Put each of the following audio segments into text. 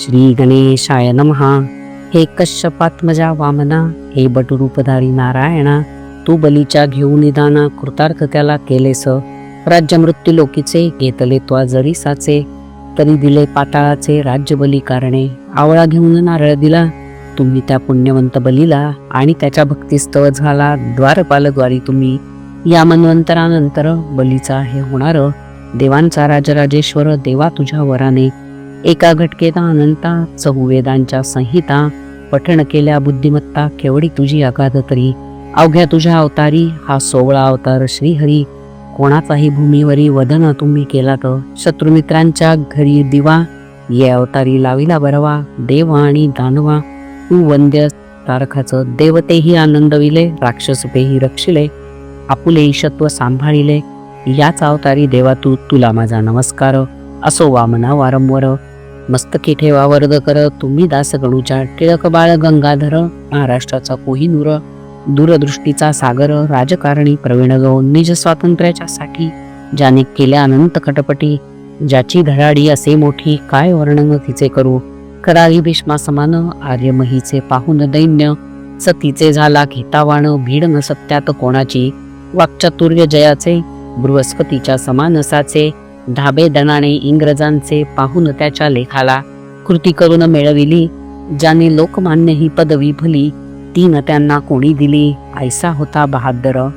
श्री गणेशाय नमहा हे कश्यपात्मजा वामना हे बटुरूपधारी नारायणा तू बलीच्या घेऊन निदाना कृतार्थ त्याला केलेस. राज्य मृत्यू लोकीचे घेतले त्वा जरी साचे तरी दिले पाताळाचे राज्य बली कारणे. आवळा घेऊन नारळ दिला तुम्ही त्या पुण्यवंत बलीला आणि त्याच्या भक्तीस्तव झाला द्वारपालद्वारी तुम्ही. या मन्वंतरानंतर बलीचा हे होणार. देवांचा राजराजेश्वर देवा तुझ्या वराने. एका घटकेत अनंता चहुवेदांच्या संहिता पठण केल्या बुद्धिमत्ता केवढी तुझी अगाध तरी? अवघ्या तुझ्या अवतारी हा सोवळा अवतार श्रीहरी कोणाचाही भूमीवरी वदन तुम्ही तर शत्रुमित्रांच्या घरी दिवा ये अवतारी लाविला बरवा देव आणि दानवा तू वंद्य तारखाचं देवतेही आनंदविले राक्षसपेही रक्षिले आपुले ईशत्व सांभाळिले याच अवतारी देवा तू तुला माझा नमस्कार असो वामना वारंवार मस्तकी ठेवा वर्द कर. तुम्ही दासगणूच्या टिळक बाळ गंगाधर महाराष्ट्राचा कोहिनूर दूरदृष्टीचा सागर राजकारणी प्रवीण गौ निज स्वातंत्र्याच्या साठी ज्याने केल्या अनंत कटपटी. ज्याची धडाडी असे मोठी काय वर्णन तिचे करू? करावी भीष्मा समान आर्यमहीचे पाहून दैन्य. सतीचे झाला घेतावाण भीड न सत्यात कोणाची? वाक्चातुर्य जयाचे बृहस्पतीच्या समान धाबेदनाने इंग्रजांचे पाहून त्याच्या लेखाला कृती करून मिळविली ज्याने लोकमान्य ही पदवी भली. ती न त्यांना कोणी दिली? ऐसा होता बहादर.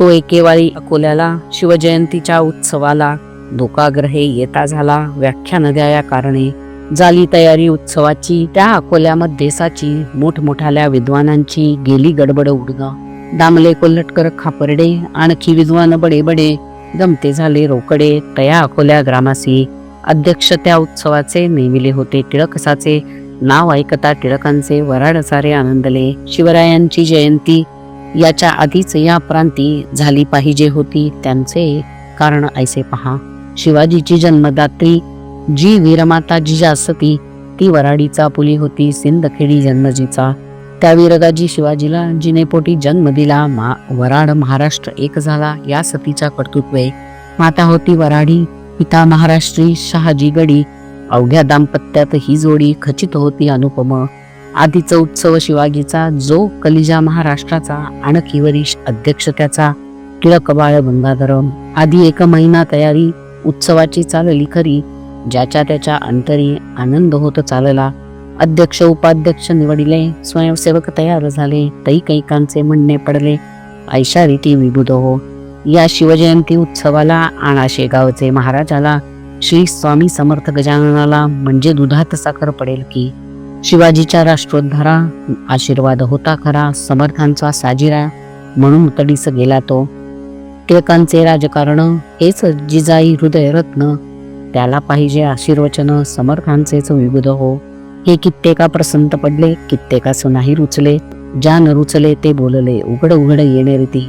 तो एकेवाळी अकोल्याला शिवजयंतीच्या उत्सवाला धोकाग्रहे येता झाला. व्याख्यान द्या या कारणे झाली तयारी उत्सवाची त्या अकोल्यामध्ये साची मोठमोठाल्या विद्वानांची गेली गडबड उडणं. दामले कोल्हटकर खापर्डे आणखी विद्वान बडे बडे गमते झाले. रोकडे तया अकोल्या ग्रामासी अध्यक्ष त्या उत्सवाचे नेमिले होते. टिळकसाचे नाव ऐकता टिळकांचे वराड सारे आनंदले. शिवरायांची जयंती याच्या आधीच या प्रांती झाली पाहिजे होती. त्यांचे कारण ऐसे पहा. शिवाजीची जन्मदात्री जी वीरमाता जिजासती ती वराडीचा पुली होती. सिंदखेडी जन्मजीचा त्या वीरगाजी शिवाजीला जिनेपोटी जन्म दिला मा वराड महाराष्ट्र एक झाला या सतीचा कर्तृत्वे. माता होती वराडी पिता महाराष्ट्री शहाजी गडी. अवघ्या दाम्पत्यात ही जोडी खचित होती अनुपम. आधीचा उत्सव शिवाजीचा जो कलिजा महाराष्ट्राचा आणखी वरिष्ठ अध्यक्ष त्याचा टिळक बाळ आधी एक महिना तयारी उत्सवाची चालली खरी. ज्याच्या त्याच्या अंतरी आनंद होत चालला. अध्यक्ष उपाध्यक्ष निवडिले स्वयंसेवक तयार झाले तई कैकांचे म्हणणे पडले ऐशा रीती विबुध हो. या शिवजयंती उत्सवाला आणा शेगावचे महाराजाला श्री स्वामी समर्थ गजाननाला म्हणजे दुधात साखर पडेल की? शिवाजीच्या राष्ट्रोद्धारा आशीर्वाद होता खरा समर्थांचा साजिरा म्हणून तडीस गेला तो. टिळकांचे राजकारण हेच जिजाई हृदयरत्न त्याला पाहिजे आशीर्वचन समर्थांचेच विबुध हो. हे कित्येका प्रसंत पडले कित्येकास नाही रुचले. ज्या न रुचले ते बोलले उघड उघड येणे रीती.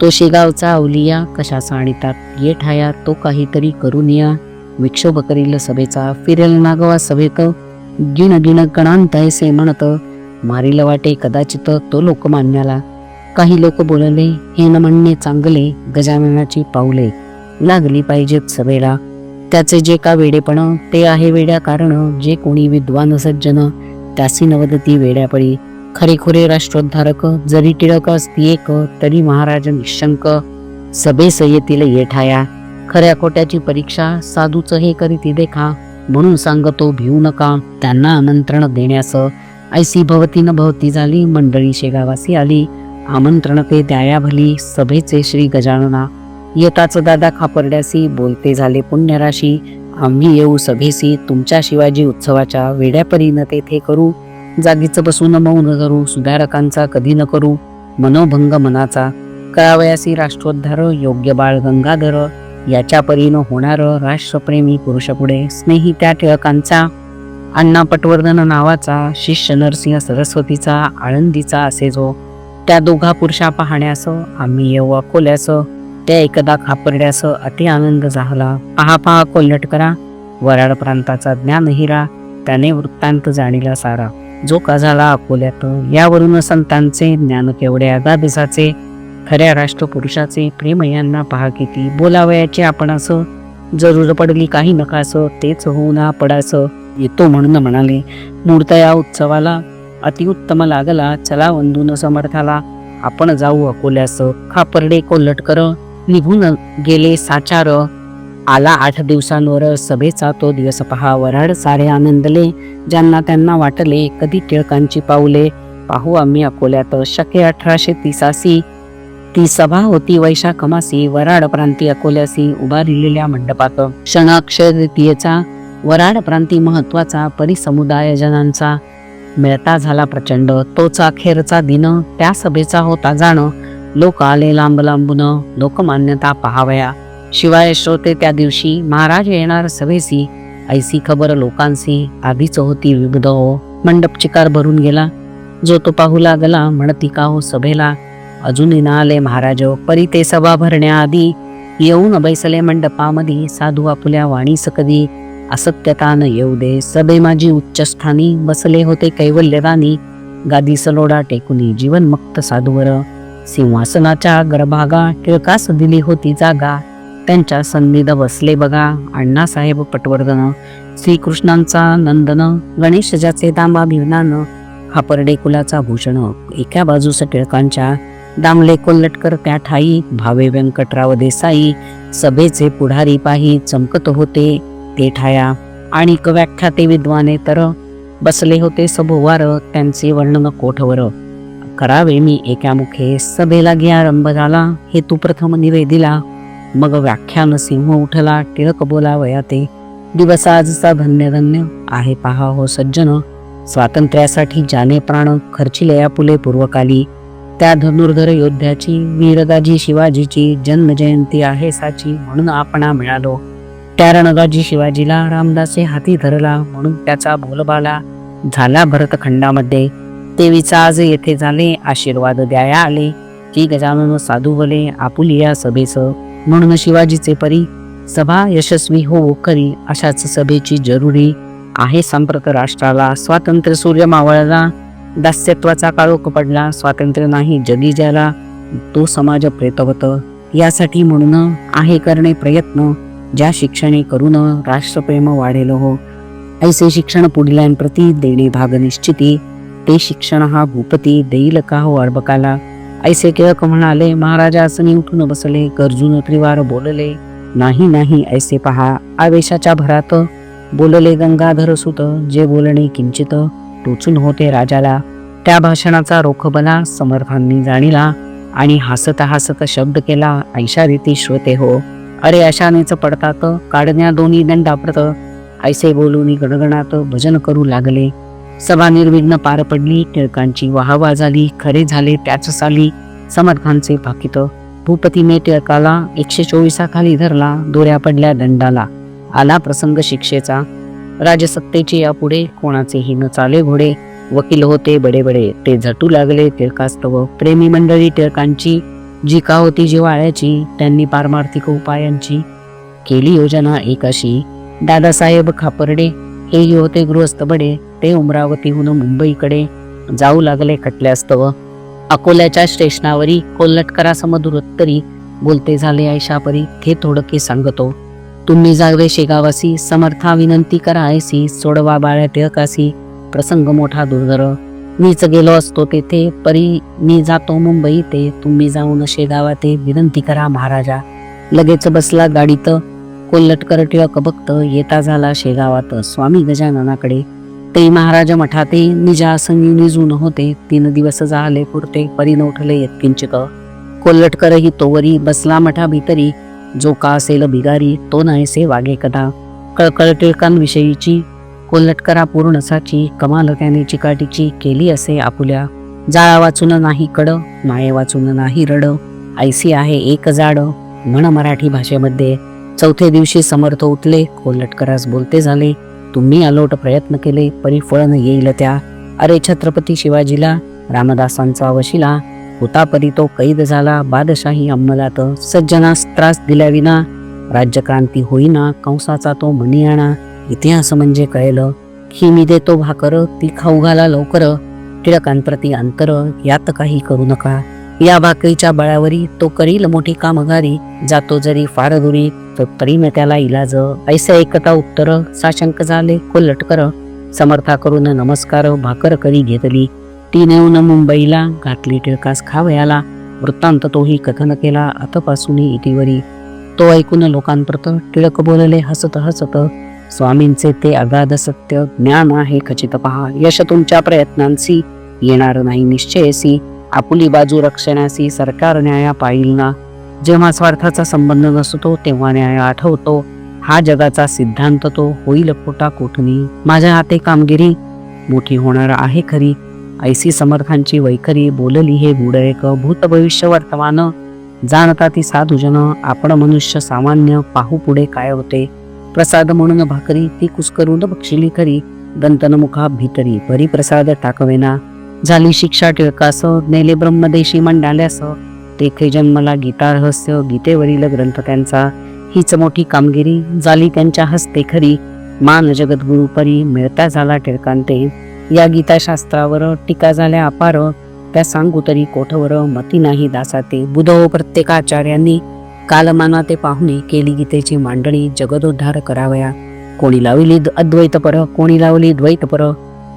तो शेगावचा अवलिया कशाचा आणीतात ये ठाया तो काहीतरी करून या विक्षोभ करील सभेचा फिरेल नागवा सभेत. गिण गिण गणांत ऐसे म्हणत. मारील वाटे कदाचित तो लोकमान्याला काही लोक बोलले हे न म्हणणे चांगले गजाननाची पाऊले. लागली पाहिजेत सभेला. त्याचे जे का वेडेपण ते आहे वेड्या कारण जे कोणी विद्वान सज्जन त्यासी नवदती वेड्यापडी खरेखुरे राष्ट्रोद्धारक जरी टिळक असती एक तरी महाराज निशंक. सभेस येतील येठाया. खऱ्या खोट्याची परीक्षा साधूच हे करीती देखा. म्हणून सांगतो भिवू नका. त्यांना आमंत्रण देण्यास. ऐसी भवती न भवती झाली मंडळी शेगावासी आली. आमंत्रण ते द्याया भली सभेचे श्री गजानना. येताच दादा खापर्ड्यासी बोलते झाले पुण्यराशी. आम्ही येऊ सभेसी तुमच्या शिवाजी उत्सवाच्या वेड्यापरीनं तेथे करू. जागीच बसून मौन धरू सुधारकांचा कधी न करू. मनोभंग मनाचा करावयासी राष्ट्रोद्धार योग्य बाळ गंगाधर याच्या परीनं होणार राष्ट्रप्रेमी पुरुषपुढे स्नेही त्या टिळकांचा. अण्णा पटवर्धन नावाचा शिष्य नरसिंह सरस्वतीचा आळंदीचा असे जो. त्या दोघा पुरुषा पाहण्यास आम्ही येऊ अकोल्यास. त्या एकदा खापर्ड्यास अति आनंद झाला. पहा पहा कोल्हट करा वराड प्रांताचा ज्ञान हिरा त्याने वृत्तांत जाणीला सारा. जो का झाला अकोल्यात? यावरून संतांचे ज्ञान केवढे अगाधसाचे खऱ्या राष्ट्रपुरुषाचे प्रेम यांना पहा किती बोलावयाचे आपण असं जरूर पडली काही नकास तेच होऊ ना पडासं येतो म्हणून म्हणाले मूर्त या उत्सवाला अतिउत्तम लागला. चला वंदून समर्थाला. आपण जाऊ अकोल्यास. खापर्डे कोल्हटकर. निघून गेले साचार. आला आठ दिवसांवर सभेचा तो दिवस पहा. वराड सारे आनंदले. ज्यांना त्यांना वाटले कधी टिळकांची पाऊले. पाहू आम्ही अकोल्यात. शके अठराशे तीसासी. ती सभा होती वैशाख मासी वराड प्रांती अकोल्यासी उभारलेल्या मंडपात. क्षणाक्षय वराड प्रांती महत्त्वाचा परिसमुदाय जनांचा मिळता झाला प्रचंड. तोच अखेरचा दिन. त्या सभेचा होता जाणं. लोक आले लांब लांबून लोकमान्यता पहावया. शिवाय श्रोते त्या दिवशी महाराज येणार सभेसी. ऐसी खबर लोकांसी आधीच होती विविध हो. मंडप चिकार भरून गेला. जो तो पाहू लागला म्हणती का हो सभेला? अजूनही ना आले महाराज परी ते सभा भरण्याआधी येऊन बैसले मंडपामध्ये साधू आपुल्या वाणी सकदी असत्यता न येऊ दे सभे माझी उच्चस्थानी. बसले होते कैवल्यदानी गादी सलोडा टेकुनी जीवनमुक्त साधूवर. सिंहासनाच्या गर्भागा टिळकास दिली होती जागा. त्यांच्या संधीद बसले बघा. अण्णासाहेब पटवर्धन श्रीकृष्णांचा नंदन गणेश ज्याचे दांबा भिवनान खापर्डे कुलाचा भूषण एका बाजूस टिळकांच्या दामले कोल्लटकर त्या ठाई भावे व्यंकटराव देसाई सभेचे पुढारी पाही चमकत होते ते ठाया. आणि व्याख्याते विद्वाने तर बसले होते सभोवार त्यांचे वर्णन कोठवर? करावे. मी एका मुखे सभेला घ्या आरंभ झाला. हेतू प्रथम निवेदिला. मग व्याख्यान सिंह उठला. टिळक बोलावया ते. दिवस आजचा धन्य धन्य आहे पहा हो सज्जन. स्वातंत्र्यासाठी जाने प्राण खर्चिलया पुले पूर्वकाली. त्या धनुर्धर योद्ध्याची वीरदाजी शिवाजीची जन्म जयंती आहे साची म्हणून आपणा मिळालो. त्या रणगाजी शिवाजीला रामदासे हाती धरला म्हणून त्याचा बोलबाला झाला भरतखंडामध्ये. देवीचा आज येथे झाले आशीर्वाद द्याया आले. की गजानन साधू बले आपुलिया सभेस म्हणून शिवाजीचे परी सभा यशस्वी हो करी अशाच सभेची जरुरी आहे संप्रत राष्ट्राला. स्वातंत्र्य सूर्य मावळला दास्यत्वाचा काळोख पडला स्वातंत्र्य नाही जगी ज्याला तो समाज प्रेतवत. यासाठी म्हणून आहे करणे प्रयत्न. ज्या शिक्षणे करून राष्ट्रप्रेम वाढेल हो ऐसे शिक्षण पुढल्यांप्रती देणे भाग निश्चिती. ते शिक्षण हा भूपती देईल का हो अर्भकाला ऐसे केळक म्हणाले महाराजा असनी उठून बसले. गरजून त्रिवार बोलले. नाही नाही ऐसे पहा. आवेशाच्या भरात बोलले गंगाधर सुत. जे बोलणे किंचित टोचून होते राजाला. त्या भाषणाचा रोखबला समर्थांनी जाणीला आणि हसत हसत शब्द केला ऐशा रीती श्रोते हो. अरे अशानेच पडतात. काढण्या दोन्ही दंडाप्रत. ऐसे बोलून गणगणात भजन करू लागले. सभा निर्विघ्न पार पडली टिळकांची वाहवा झाली खरे झाले त्याच साली समर्थांचे भाकित. भूपतीने टिळकाला एकशे चोवीसाखाली धरला दोऱ्या पडल्या दंडाला. आला प्रसंग शिक्षेचा. राजसत्तेचे यापुढे कोणाचेही न चाले घोडे. वकील होते बडे बडे ते झटू लागले टिळकास्तव. प्रेमी मंडळी टिळकांची जी का होती जिवाळ्याची त्यांनी पारमार्थिक उपायांची. केली योजना एक अशी दादासाहेब खापर्डे हेही होते गृहस्थ बडे ते उमरावतीहून मुंबईकडे जाऊ लागले खटल्यास्तव. अकोल्याच्या स्टेशनावरी कोल्हटकरासमदुरोत्तरी बोलते झाले ऐशापरी ते थोडके सांगतो. तुम्ही जागवे शेगावासी समर्था विनंती करा ऐसी सोडवा बाळ्या टिळकासी प्रसंग मोठा दुर्धर. मीच गेलो असतो तेथे परी मी जातो मुंबई ते तुम्ही जाऊन शेगावा ते विनंती करा महाराजा. लगेच बसला गाडीत कोल्हटकर टिळक भक्त येता झाला शेगावात. स्वामी गजाननाकडे. ते महाराज मठाते निजासनी निजून होते. तीन दिवस झाले पुरते परी नोठले यत्किंचित कोल्हटकरही तोवरी बसला मठा भीतरी जो का असेल बिगारी तो नाहीसे वागे कदा कळकळ टिळकांविषयीची कोल्हटकरा पूर्णसाची कमाल त्याने चिकाटीची केली असे आपुल्या. जाळा वाचून नाही कड माये वाचून नाही रड. ऐसी आहे एक जाड म्हण मराठी भाषेमध्ये. चौथ्या दिवशी समर्थ उठले कोल्हटकरास बोलते झाले तुम्ही अलोट प्रयत्न केले परी फळ न येईल त्या. अरे छत्रपती शिवाजीला रामदासांचा वशिला होता परी तो कैद झाला बादशाही अंमलात सज्जनास त्रास दिल्याविना राज्यक्रांती होईना कंसाचा तो मणियाणा इतिहास म्हणजे कळलं ही मी देतो भाकर ती खाऊ घाला लवकर टिळकांप्रती अंतर यात काही करू नका. या भाकरीच्या बळावरी तो करील मोठी कामगारी जातो जरी फार दुरी तर तरी मी त्याला इलाज ऐसे ऐकता उत्तर साशंक झाले को कर. समर्था करून नमस्कार भाकर करी घेतली. ती नेऊन मुंबईला घातली टिळकास खावयाला. वृत्तांत तोही कथन केला आतापासून इतिवरी तो ऐकून लोकांप्रत टिळक बोलले हसत हसत स्वामींचे ते अगाध सत्य ज्ञान आहे खचित पहा. यश तुमच्या प्रयत्नांसी येणार नाही निश्चयसी. आपुली बाजू रक्षणासी सरकार न्याया पाहिल ना जेव्हा स्वार्थाचा संबंध नसतो तेव्हा न्याय आठवतो. हा जगाचा सिद्धांत तो होईल पोटा कोठणी माझ्या हाते कामगिरी मोठी होणार आहे खरी. ऐसी समर्थांची वैखरी बोलली हे एक भूत भविष्य वर्तमान. जाणता ती साधुजन आपण मनुष्य सामान्य पाहू पुढे काय होते. प्रसाद म्हणून भाकरी ती कुसकरून बक्षिली खरी. दंतनमुखा भितरी भीतरी परी प्रसाद टाकवेना. झाली शिक्षा टिळकास नेले ब्रह्मदेशी मंडाल्यास. तेथे जन्मला गीता रहस्य गीतेवरील ग्रंथ त्यांचा. हीच मोठी कामगिरी. झाली त्यांच्या हस्ते खरी. मान जगद्गुरु परी मिळता झाला टिळकांते. या गीताशास्त्रावर टीका झाल्या अपार. त्या सांगू तरी कोठवर मती नाही दासाते. बुधो प्रत्येकाचार्यांनी कालमाना ते पाहुणे केली गीतेची मांडणी. जगदोद्धार करावया. कोणी लावली अद्वैतपर अद्वैत पर कोणी लावली द्वैत पर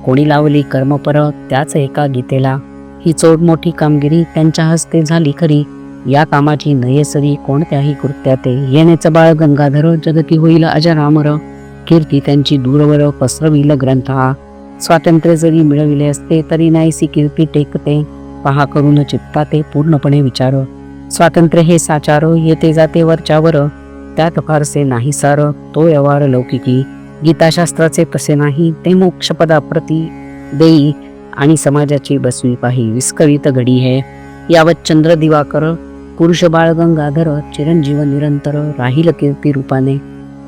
कोणी लावली कर्मपर त्याच एका गीतेला. ही चोड मोठी कामगिरी त्यांच्या हस्ते झाली खरी. या कामाची नयेसरी कोणत्याही कृत्याते येण्याचं बाळ गंगाधर जगती होईल अजरामर. कीर्ती त्यांची दूरवर पसरविल ग्रंथ. स्वातंत्र्य जरी मिळविले असते तरी नाहीसी कीर्ती टेकते. पहा करून चित्ता ते पूर्णपणे विचार. स्वातंत्र्य हे साचार येते जाते वरच्यावर. त्यात फारसे नाही सार तो व्यवहार लौकिकी. गीताशास्त्राचे तसे नाही ते मोक्षपदाप्रती. देई आणि समाजाची बसवी पाही विस्कळीत घडी है. यावत चंद्र दिवाकर पुरुष बाळ गंगाधर चिरंजीव निरंतर राहील कीर्ती रूपाने.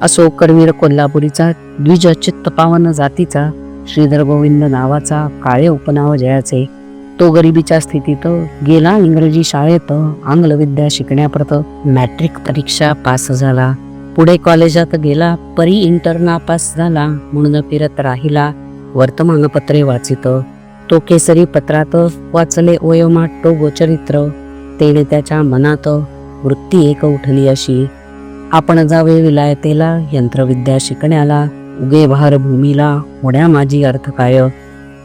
असो करवीर कोल्हापुरीचा द्विज चित्त पावन जातीचा श्रीधर गोविंद नावाचा काळे उपनाव जयाचे. तो गरिबीच्या स्थितीत गेला इंग्रजी शाळेत आंग्ल विद्या शिकण्याप्रत मॅट्रिक परीक्षा पास झाला. पुढे कॉलेजात गेला परी इंटरना पास झाला म्हणून फिरत राहिला वर्तमानपत्रे वाचित. तो केसरी पत्रात वाचले ओयोमाट तो गोचरित्र. तेने त्याच्या मनात वृत्ती एक उठली अशी. आपण जावे विलायतेला यंत्रविद्या शिकण्याला उगे भार भूमीला होण्या माझी अर्थ काय?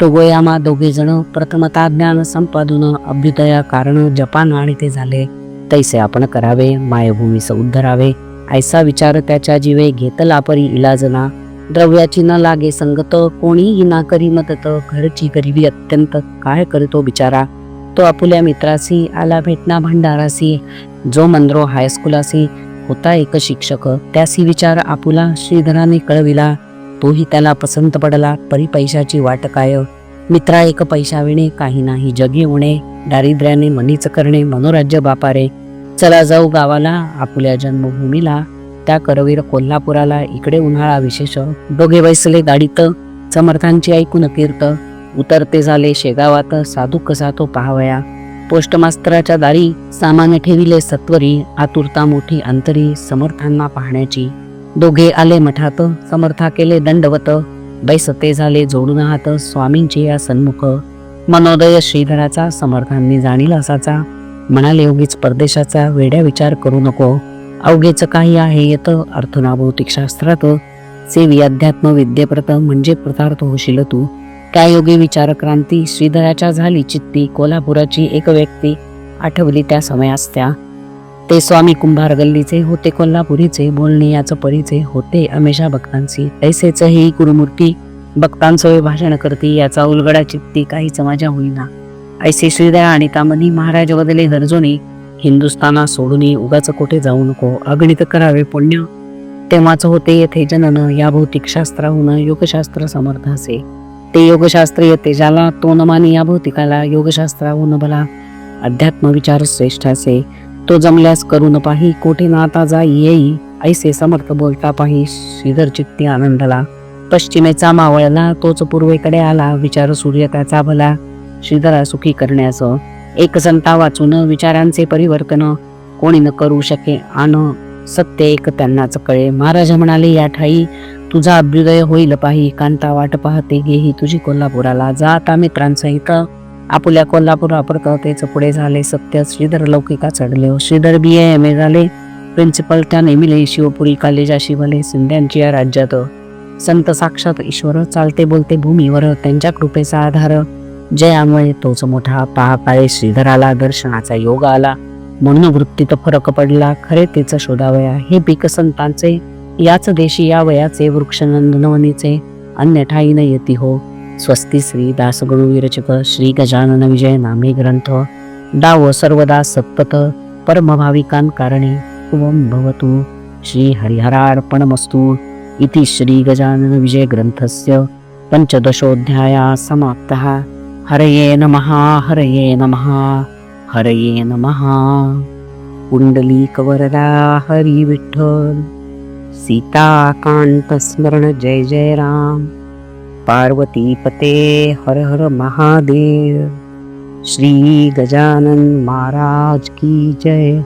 टोगोयामा दोघे जण प्रथमता ज्ञान संपादून अभ्युदया कारण जपान आणि ते झाले. तैसे आपण करावे मायभूमीस उद्धरावे. ऐसा विचार त्याच्या जीवे घेतला परी इलाजना. द्रव्याची न लागे संगत कोणीही ना करी मदत. घरची गरिबी अत्यंत काय करतो बिचारा? तो आपुल्या मित्रासी आला भेटना भंडारासी जो मंद्रो हायस्कुलासी होता एक शिक्षक. त्यासी विचार आपुला श्रीधराने कळविला. तोही त्याला पसंत पडला परी पैशाची वाट काय? मित्रा एक पैशाविणे काही नाही जगी होणे दारिद्र्याने मनीच करणे मनोराज्य बापारे. चला जाऊ गावाला आपुल्या जन्मभूमीला. त्या करवीर कोल्हापुराला इकडे उन्हाळा विशेष. दोघे बैसले गाडीत. समर्थांची ऐकून कीर्त उतरते झाले शेगावात. साधू कसा तो पाहावया. पोस्टमास्तराच्या दारी सामान ठेविले सत्वरी. आतुरता मोठी अंतरी समर्थांना पाहण्याची. दोघे आले मठात. समर्था केले दंडवत. बैसते झाले जोडून हात. स्वामींचे या सन्मुख. मनोदय श्रीधराचा समर्थांनी जाणील असाचा. म्हणाले उगीच परदेशाचा वेड्या विचार करू नको. अवघेचं काही आहे येतं. अर्थना भौतिक शास्त्रात सेवी अध्यात्म विद्येप्रत म्हणजे पदार्थ होशील तू. त्या योगी विचार क्रांती श्रीधराच्या झाली चित्ती कोल्हापुराची एक व्यक्ती आठवली त्या समयास त्या ते स्वामी कुंभार गल्लीचे होते कोल्हापुरीचे बोलणे याचं परीचे होते अमेशा भक्तांची ऐसेच ही गुरुमूर्ती भक्तांसोय भाषण करती याचा उलगडा चित्ती काहीच माझ्या होईना. ऐसे श्रीदया आणि तामनी महाराज बदले गरजोनी हिंदुस्थाना सोडूनही उगाच कुठे जाऊ नको. अगणित करावे पुण्य. तेव्हाच होते येथे जनन. या भौतिक शास्त्राहून योगशास्त्र समर्थ असे. ते योगशास्त्र येते ज्याला तो न या भौतिकाला योगशास्त्राहून भला अध्यात्म विचार श्रेष्ठ असे. तो जमल्यास करून पाही कोठे नाता जा येई. ऐसे समर्थ बोलता पाही श्रीधर चित्ती आनंदला. पश्चिमेचा मावळला तोच पूर्वेकडे आला. विचार सूर्य त्याचा भला. श्रीधरा सुखी करण्याचं. एक संता वाचून विचारांचे परिवर्तन कोणी न करू शके. आण सत्य एक त्यांनाच कळे. महाराज म्हणाले या ठाई तुझा अभ्युदय होईल पाही. कांता वाट पाहते गेही तुझी कोल्हापुराला. जाता मित्रांसहित. आपुल्या कोल्हापुरापर्यंत तेच पुढे झाले सत्य. श्रीधर लौकिका चढले. श्रीधर बी. एम ए झाले. प्रिन्सिपल त्या नेमिले शिवपुरी कॉलेजा शिवले सिंध्यांची या राज्यात. संत साक्षात ईश्वर चालते बोलते भूमीवर. त्यांच्या कृपेचा आधार जयामुळे तोच मोठा पहाकाळे श्रीधराला दर्शनाचा योग आला. म्हणून वृत्तीत फरक पडला. खरे तेच शोधावया. हे पीक संतांचे याच देशी या वयाचे वृक्ष नंदनवनीचे अन्य ठाई न येती हो. स्वस्ती श्री दासगणू विरचक श्री गजानन विजय नामे ग्रंथ. दाव सर्वदा सप्तत परमभाविकां कारणे. शुभं भवतु. श्री हरिहरार्पणमस्तु. इति श्री गजानन विजय ग्रंथस्य पञ्चदशोऽध्यायः समाप्तः. हरये नमः हरये नमः हरये नमः। पुण्डलीकवरदा हरी विठ्ठल। सीताकान्तस्मरण जय जय राम। पार्वती पते हर हर महादेव। श्री गजानन महाराज की जय।